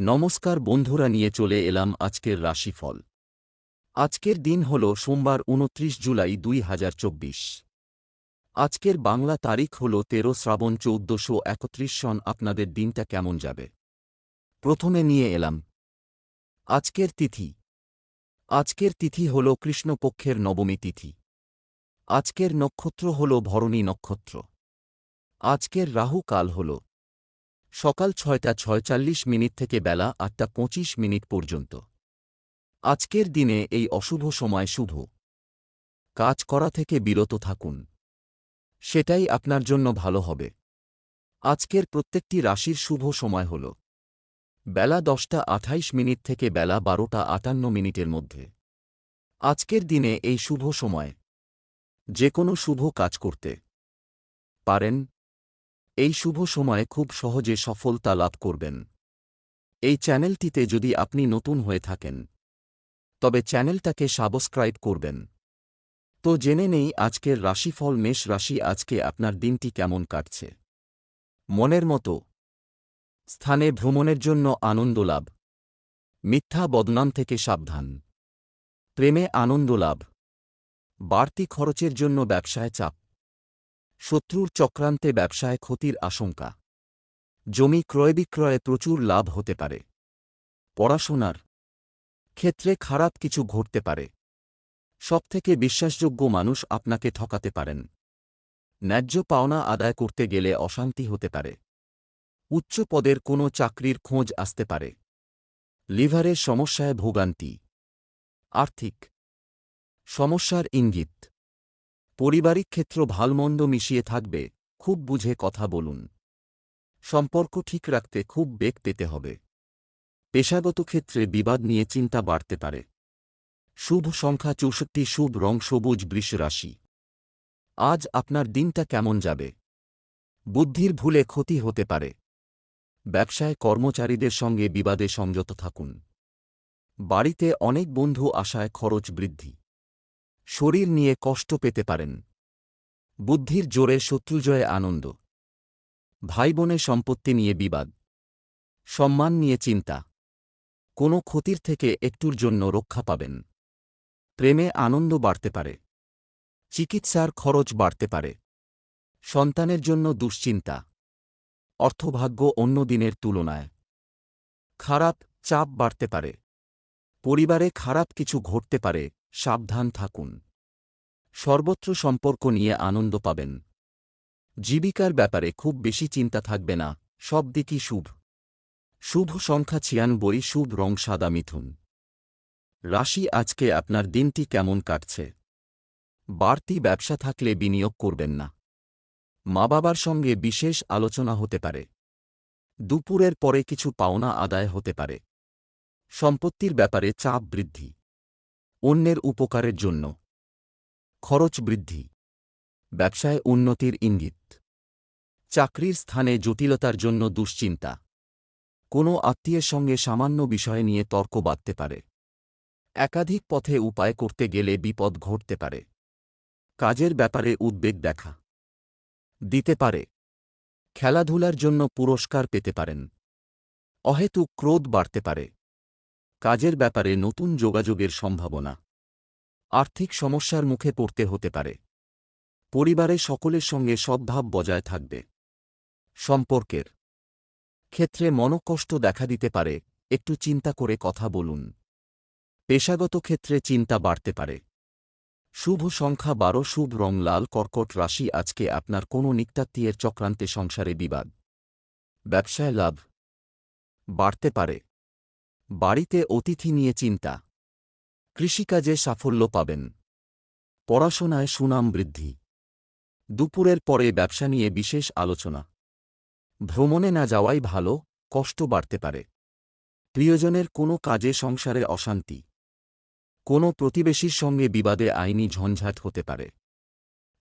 নমস্কার বন্ধুরা, নিয়ে চলে এলাম আজকের রাশিফল। আজকের দিন হল সোমবার, উনত্রিশ জুলাই দুই হাজার চব্বিশ। আজকের বাংলা তারিখ হল তেরো শ্রাবণ চৌদ্দশো একত্রিশ সন। আপনাদের দিনটা কেমন যাবে? প্রথমে নিয়ে এলাম। আজকের তিথি। আজকের তিথি হল কৃষ্ণপক্ষের নবমী তিথি। আজকের নক্ষত্র হল ভরণী নক্ষত্র। আজকের রাহু কাল হল সকাল ছয়টা ছয়চল্লিশ মিনিট থেকে বেলা আটটা পঁচিশ মিনিট পর্যন্ত। আজকের দিনে এই অশুভ সময় শুভ। কাজ করা থেকে বিরত থাকুন। সেটাই আপনার জন্য ভালো হবে। আজকের প্রত্যেকটি রাশির শুভ সময় হল। বেলা দশটা আঠাইশ মিনিট থেকে বেলা বারোটা আটান্ন মিনিটের মধ্যে। আজকের দিনে এই শুভ সময়। যে কোনো শুভ কাজ করতে। পারেন এই শুভ সময়ে খুব সহজে সফলতা লাভ করবেন। এই চ্যানেলটিতে যদি আপনি নতুন হয়ে থাকেন, তবে চ্যানেলটাকে সাবস্ক্রাইব করবেন। তো জেনে নেই আজকের রাশিফল, মেষ রাশি আজকে আপনার দিনটি কেমন কাটছে। মনের মতো। স্থানে ভ্রমণের জন্য আনন্দ লাভ। মিথ্যা বদনাম থেকে সাবধান। প্রেমে আনন্দ লাভ। বাড়তি খরচের জন্য ব্যবসায় চাপ। শত্রুর চক্রান্তে ব্যবসায় ক্ষতির আশঙ্কা। জমি ক্রয় বিক্রয়ে প্রচুর লাভ হতে পারে। পড়াশোনার ক্ষেত্রে খারাপ কিছু ঘটতে পারে। সবথেকে বিশ্বাসযোগ্য মানুষ আপনাকে ঠকাতে পারেন। ন্যায্য পাওনা আদায় করতে গেলে অশান্তি হতে পারে। উচ্চ পদের কোনো চাকরির খোঁজ আসতে পারে। লিভারের সমস্যায় ভোগান্তি। আর্থিক সমস্যার ইঙ্গিত। পারিবারিক ক্ষেত্র ভালমন্দ মিশিয়ে থাকবে, খুব বুঝে কথা বলুন। সম্পর্ক ঠিক রাখতে খুব বেগ পেতে হবে। পেশাগত ক্ষেত্রে বিবাদ নিয়ে চিন্তা বাড়তে পারে। শুভ সংখ্যা চৌষট্টি, শুভ রং সবুজ বৃষ রাশি। আজ আপনার দিনটা কেমন যাবে? বুদ্ধির ভুলে ক্ষতি হতে পারে। ব্যবসায় কর্মচারীদের সঙ্গে বিবাদে সংযত থাকুন। বাড়িতে অনেক বন্ধু আশায় খরচ বৃদ্ধি। শরীর নিয়ে কষ্ট পেতে পারেন। বুদ্ধির জোরে শত্রুজয়ে আনন্দ। ভাই বোনের সম্পত্তি নিয়ে বিবাদ। সম্মান নিয়ে চিন্তা। কোনো ক্ষতির থেকে একটুর জন্য রক্ষা পাবেন। প্রেমে আনন্দ বাড়তে পারে। চিকিৎসার খরচ বাড়তে পারে। সন্তানের জন্য দুশ্চিন্তা। অর্থভাগ্য অন্য দিনের তুলনায়। খারাপ চাপ বাড়তে পারে। পরিবারে খারাপ কিছু ঘটতে পারে। সাবধান থাকুন। সর্বত্র সম্পর্ক নিয়ে আনন্দ পাবেন। জীবিকার ব্যাপারে খুব বেশি চিন্তা থাকবে না, সব দিকই শুভ। শুভ সংখ্যা ছিয়ানব্বই, শুভ রং সাদা মিথুন। রাশি, আজকে আপনার দিনটি কেমন কাটছে? বাড়তি ব্যবসা থাকলে বিনিয়োগ করবেন না। মা বাবার সঙ্গে বিশেষ আলোচনা হতে পারে। দুপুরের পরে কিছু পাওনা আদায় হতে পারে। সম্পত্তির ব্যাপারে চাপ বৃদ্ধি। অন্যের উপকারের জন্য। খরচ বৃদ্ধি। ব্যবসায় উন্নতির ইঙ্গিত। চাকরির স্থানে জটিলতার জন্য দুশ্চিন্তা। কোনো আত্মীয়ের সঙ্গে সামান্য বিষয় নিয়ে তর্ক বাঁধতে পারে। একাধিক পথে উপায় করতে গেলে বিপদ ঘটতে পারে। কাজের ব্যাপারে উদ্বেগ দেখা। দিতে পারে। খেলাধুলার জন্য পুরস্কার পেতে পারেন। অহেতুক ক্রোধ বাড়তে পারে। কাজের ব্যাপারে নতুন যোগাযোগের সম্ভাবনা। আর্থিক সমস্যার মুখে পড়তে হতে পারে। পরিবারে সকলের সঙ্গে সদ্ভাব বজায় থাকবে। সম্পর্কের ক্ষেত্রে মনকষ্ট দেখা দিতে পারে, একটু চিন্তা করে কথা বলুন। পেশাগত ক্ষেত্রে চিন্তা বাড়তে পারে। শুভ সংখ্যা বারো, শুভ রং লাল, কর্কট রাশি, আজকে আপনার কোনো নিক্তাত্মীয়ের চক্রান্তে সংসারে বিবাদ। ব্যবসায় লাভ বাড়তে পারে। বাড়িতে অতিথি নিয়ে চিন্তা। কৃষিকাজে সাফল্য পাবেন। পড়াশোনায় সুনাম বৃদ্ধি। দুপুরের পরে ব্যবসা নিয়ে বিশেষ আলোচনা। ভ্রমণে না যাওয়াই ভালো, কষ্ট বাড়তে পারে। প্রিয়জনের কোনো কাজে সংসারে অশান্তি। কোনো প্রতিবেশীর সঙ্গে বিবাদে আইনি ঝঞ্ঝাট হতে পারে।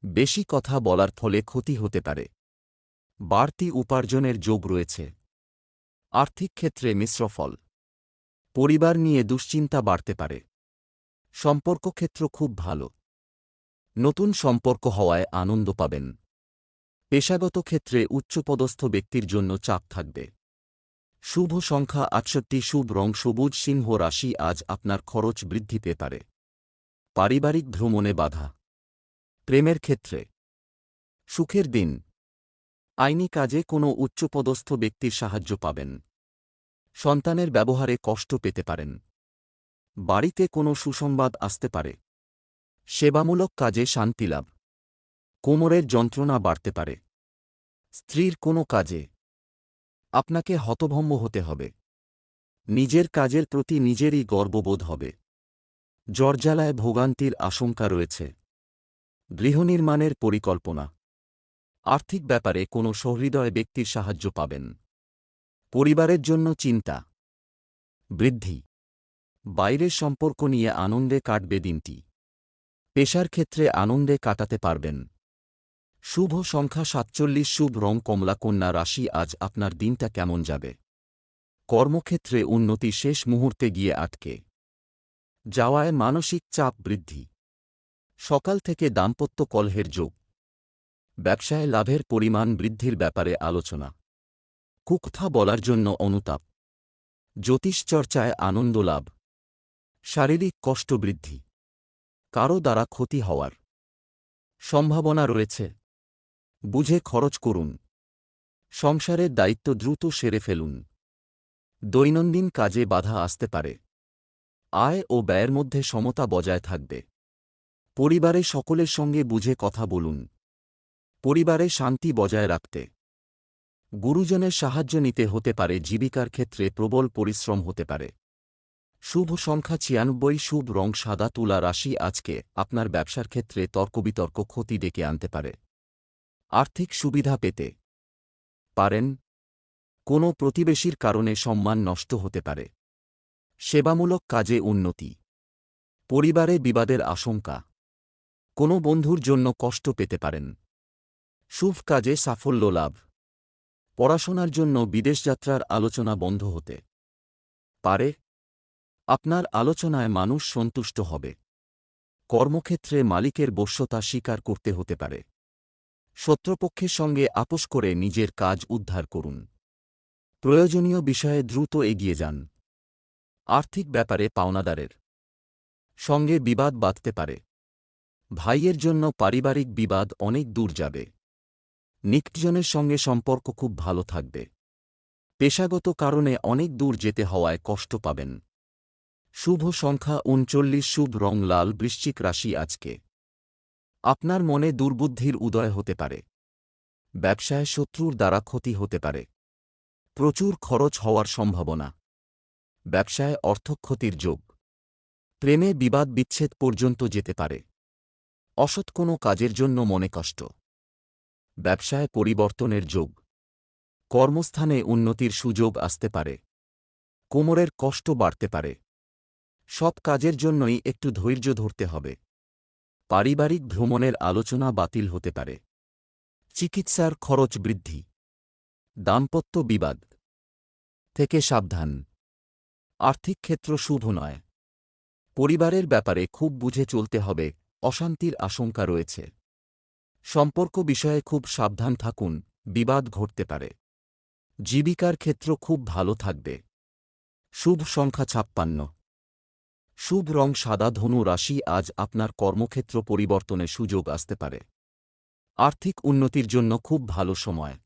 বেশি কথা বলার ফলে ক্ষতি হতে পারে। বাড়তি উপার্জনের যোগ রয়েছে। আর্থিক ক্ষেত্রে মিশ্র ফল। পরিবার নিয়ে দুশ্চিন্তা বাড়তে পারে। সম্পর্ক ক্ষেত্র খুব ভালো। নতুন সম্পর্ক হওয়ায় আনন্দ পাবেন। পেশাগত ক্ষেত্রে উচ্চপদস্থ ব্যক্তির জন্য চাপ থাকবে। শুভ সংখ্যা আটষট্টি, শুভ রং, সবুজ সিংহ রাশি আজ আপনার খরচ বৃদ্ধি পেতে পারে। পারিবারিক ভ্রমণে বাধা। প্রেমের ক্ষেত্রে। সুখের দিন। আইনি কাজে কোনো উচ্চপদস্থ ব্যক্তির সাহায্য পাবেন। সন্তানের ব্যবহারে কষ্ট পেতে পারেন। বাড়িতে কোনো সুসংবাদ আসতে পারে। সেবামূলক কাজে শান্তিলাভ কোমরের যন্ত্রণা বাড়তে পারে। স্ত্রীর কোনো কাজে আপনাকে হতভম্ব হতে হবে। নিজের কাজের প্রতি নিজেরই গর্ববোধ হবে। জর্জালায় ভোগান্তির আশঙ্কা রয়েছে। গৃহনির্মাণের পরিকল্পনা। আর্থিক ব্যাপারে কোনো সহৃদয় ব্যক্তির সাহায্য পাবেন। পরিবারের জন্য চিন্তা। বৃদ্ধি। বাইরের সম্পর্ক নিয়ে আনন্দে কাটবে দিনটি। পেশার ক্ষেত্রে আনন্দে কাটাতে পারবেন। শুভ সংখ্যা সাতচল্লিশ, শুভ রং কমলা কন্যা রাশি, আজ আপনার দিনটা কেমন যাবে? কর্মক্ষেত্রে উন্নতি শেষ মুহূর্তে গিয়ে আটকে। যাওয়ায় মানসিক চাপ বৃদ্ধি। সকাল থেকে দাম্পত্য কলহের যোগ। ব্যবসায় লাভের পরিমাণ বৃদ্ধির ব্যাপারে আলোচনা। কুকথা বলার জন্য অনুতাপ। জ্যোতিষচর্চায় আনন্দ লাভ। শারীরিক কষ্ট বৃদ্ধি। কারও দ্বারা ক্ষতি হওয়ার। সম্ভাবনা রয়েছে। বুঝে খরচ করুন। সংসারের দায়িত্ব দ্রুত সেরে ফেলুন। দৈনন্দিন কাজে বাধা আসতে পারে। আয় ও ব্যয়ের মধ্যে সমতা বজায় থাকবে। পরিবারে সকলের সঙ্গে বুঝে কথা বলুন। পরিবারে শান্তি বজায় রাখতে। গুরুজনের সাহায্য নিতে হতে পারে, জীবিকার ক্ষেত্রে প্রবল পরিশ্রম হতে পারে। শুভ সংখ্যা ছিয়ানব্বই, শুভ রং সাদা, তুলা রাশি আজকে আপনার ব্যবসার ক্ষেত্রে তর্কবিতর্ক, ক্ষতি ডেকে আনতে পারে। আর্থিক সুবিধা পেতে পারেন। কোনো প্রতিবেশীর কারণে সম্মান নষ্ট হতে পারে। সেবামূলক কাজে উন্নতি। পরিবারে বিবাদের আশঙ্কা। কোনো বন্ধুর জন্য কষ্ট পেতে পারেন। শুভ কাজে সাফল্য লাভ। পড়াশোনার জন্য বিদেশযাত্রার আলোচনা বন্ধ হতে পারে। আপনার আলোচনায় মানুষ সন্তুষ্ট হবে। কর্মক্ষেত্রে মালিকের বশ্যতা স্বীকার করতে হতে পারে। শত্রুপক্ষের সঙ্গে আপোষ করে নিজের কাজ উদ্ধার করুন। প্রয়োজনীয় বিষয়ে দ্রুত এগিয়ে যান। আর্থিক ব্যাপারে পাওনাদারের সঙ্গে বিবাদ বাঁধতে পারে। ভাইয়ের জন্য পারিবারিক বিবাদ অনেক দূর যাবে। নিকটজনের সঙ্গে সম্পর্ক খুব ভালো থাকবে। পেশাগত কারণে অনেক দূর যেতে হওয়ায় কষ্ট পাবেন। শুভ সংখ্যা উনচল্লিশ, শুভ রং লাল, বৃশ্চিক রাশি আজকে। আপনার মনে দুর্বুদ্ধির উদয় হতে পারে। ব্যবসায় শত্রুর দ্বারা ক্ষতি হতে পারে। প্রচুর খরচ হওয়ার সম্ভাবনা। ব্যবসায় অর্থক্ষতির যোগ। প্রেমে বিবাদ বিচ্ছেদ পর্যন্ত যেতে পারে। অসৎ কোনো কাজের জন্য মনে কষ্ট। ব্যবসায় পরিবর্তনের যোগ। কর্মস্থানে উন্নতির সুযোগ আসতে পারে। কোমরের কষ্ট বাড়তে পারে। সব কাজের জন্যই একটু ধৈর্য ধরতে হবে। পারিবারিক ভ্রমণের আলোচনা বাতিল হতে পারে। চিকিৎসার খরচ বৃদ্ধি। দাম্পত্য বিবাদ থেকে সাবধান। আর্থিক ক্ষেত্র শুভ নয়। পরিবারের ব্যাপারে খুব বুঝে চলতে হবে। অশান্তির আশঙ্কা রয়েছে। সম্পর্ক বিষয়ে খুব সাবধান থাকুন, বিবাদ ঘটতে পারে। জীবিকার ক্ষেত্র খুব ভালো থাকবে। শুভ সংখ্যা ছাপ্পান্ন। শুভ রং সাদা ধনু রাশি আজ আপনার কর্মক্ষেত্র পরিবর্তনের সুযোগ আসতে পারে। আর্থিক উন্নতির জন্য খুব ভালো সময়।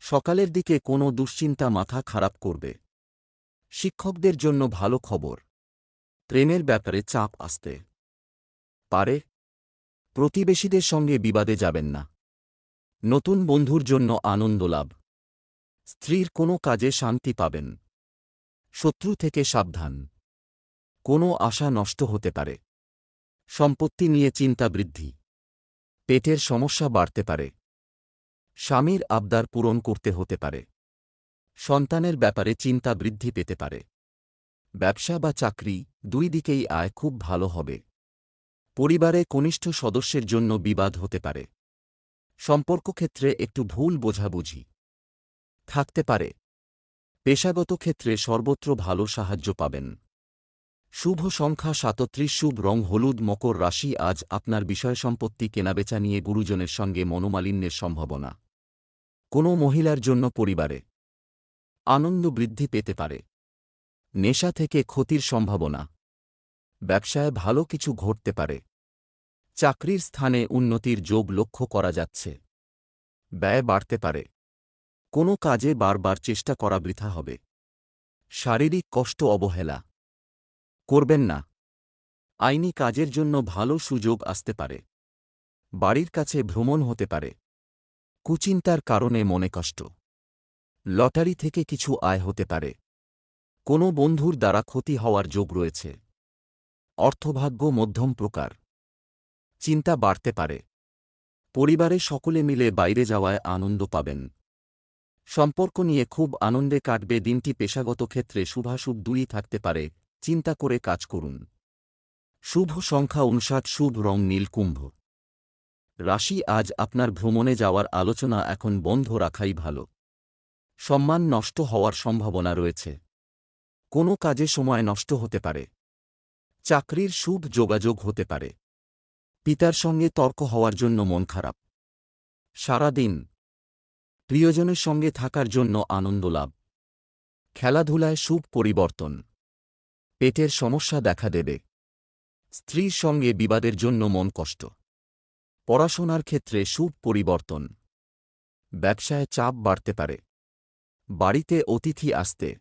সকালের দিকে কোনো দুশ্চিন্তা মাথা খারাপ করবে। শিক্ষকদের জন্য ভালো খবর। প্রেমের ব্যাপারে চাপ আসতে পারে। প্রতিবেশীদের সঙ্গে বিবাদে যাবেন না। নতুন বন্ধুর জন্য আনন্দ লাভ। স্ত্রীর কোনো কাজে শান্তি পাবেন। শত্রু থেকে সাবধান। কোনো আশা নষ্ট হতে পারে। সম্পত্তি নিয়ে চিন্তা বৃদ্ধি। পেটের সমস্যা বাড়তে পারে। স্বামীর আবদার পূরণ করতে হতে পারে। সন্তানের ব্যাপারে চিন্তা বৃদ্ধি পেতে পারে। ব্যবসা বা চাকরি দুই দিকেই আয় খুব ভালো হবে। পরিবারে কনিষ্ঠ সদস্যের জন্য বিবাদ হতে পারে। সম্পর্ক ক্ষেত্রে একটু ভুল বোঝাবুঝি। থাকতে পারে। পেশাগত ক্ষেত্রে সর্বত্র ভালো সাহায্য পাবেন। শুভ সংখ্যা সাতত্রিশ, শুভ রং হলুদ, মকর রাশি আজ আপনার বিষয় সম্পত্তি কেনাবেচা নিয়ে গুরুজনের সঙ্গে মনোমালিন্যের সম্ভাবনা। কোনো মহিলার জন্য পরিবারে। আনন্দ বৃদ্ধি পেতে পারে। নেশা থেকে ক্ষতির সম্ভাবনা। ব্যবসায় ভালো কিছু ঘটতে পারে। চাকরির স্থানে উন্নতির যোগ লক্ষ্য করা যাচ্ছে। ব্যয় বাড়তে পারে। কোনো কাজে বারবার চেষ্টা করা বৃথা হবে। শারীরিক কষ্ট অবহেলা। করবেন না। আইনি কাজের জন্য ভালো সুযোগ আসতে পারে। বাড়ির কাছে ভ্রমণ হতে পারে। কুচিন্তার কারণে মনে কষ্ট। লটারি থেকে কিছু আয় হতে পারে। কোনো বন্ধুর দ্বারা ক্ষতি হওয়ার যোগ রয়েছে। অর্থভাগ্য মধ্যম প্রকার। চিন্তা বাড়তে পারে। পরিবারে সকলে মিলে বাইরে যাওয়ায় আনন্দ পাবেন। সম্পর্ক নিয়ে খুব আনন্দে কাটবে দিনটি পেশাগত ক্ষেত্রে শুভাশুভ দুই থাকতে পারে, চিন্তা করে কাজ করুন। শুভ সংখ্যা উনষাট, শুভ রং নীলকুম্ভ রাশি আজ আপনার ভ্রমণে যাওয়ার আলোচনা এখন বন্ধ রাখাই ভালো। সম্মান নষ্ট হওয়ার সম্ভাবনা রয়েছে। কোনো কাজে সময় নষ্ট হতে পারে। চাকরির শুভ যোগাযোগ হতে পারে। পিতার সঙ্গে তর্ক হওয়ার জন্য মন খারাপ। সারাদিন প্রিয়জনের সঙ্গে থাকার জন্য আনন্দ লাভ। খেলাধুলায় শুভ পরিবর্তন। পেটের সমস্যা দেখা দেবে। স্ত্রীর সঙ্গে বিবাদের জন্য মন কষ্ট। পড়াশোনার ক্ষেত্রে শুভ পরিবর্তন। ব্যবসায় চাপ বাড়তে পারে। বাড়িতে অতিথি আসতে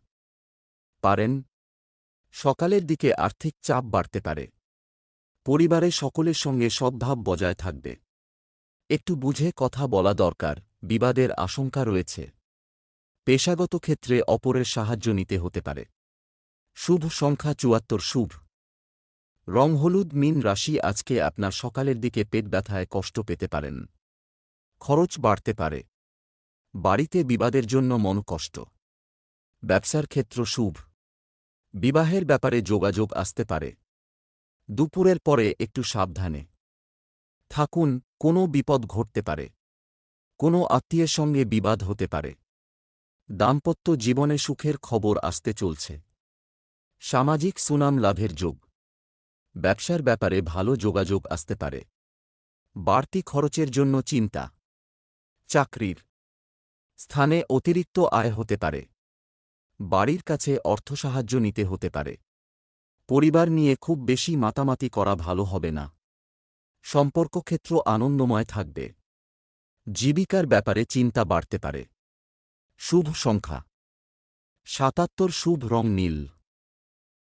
পারেন। সকালের দিকে আর্থিক চাপ বাড়তে পারে। পরিবারে সকলের সঙ্গে সদ্ভাব বজায় থাকবে। একটু বুঝে কথা বলা দরকার, বিবাদের আশঙ্কা রয়েছে। পেশাগত ক্ষেত্রে অপরের সাহায্য নিতে হতে পারে। শুভ সংখ্যা চুয়াত্তর, শুভ। রং হলুদ, মিন রাশি আজকে আপনার সকালের দিকে পেট ব্যথায় কষ্ট পেতে পারেন। খরচ বাড়তে পারে। বাড়িতে বিবাদের জন্য মন কষ্ট ব্যবসার ক্ষেত্র শুভ। বিবাহের ব্যাপারে যোগাযোগ আসতে পারে। দুপুরের পরে একটু সাবধানে। থাকুন, কোনো বিপদ ঘটতে পারে। কোনো আত্মীয়ের সঙ্গে বিবাদ হতে পারে। দাম্পত্য জীবনে সুখের খবর আসতে চলছে। সামাজিক সুনাম লাভের যোগ। ব্যবসার ব্যাপারে ভালো যোগাযোগ আসতে পারে। বাড়তি খরচের জন্য চিন্তা। চাকরির। স্থানে অতিরিক্ত আয় হতে পারে। বাড়ির কাছে অর্থ সাহায্য নিতে হতে পারে। পরিবার নিয়ে খুব বেশি মাতামাতি করা ভালো হবে না। সম্পর্কক্ষেত্র আনন্দময় থাকবে। জীবিকার ব্যাপারে চিন্তা বাড়তে পারে। শুভ সংখ্যা। সাতাত্তর শুভ রং নীল।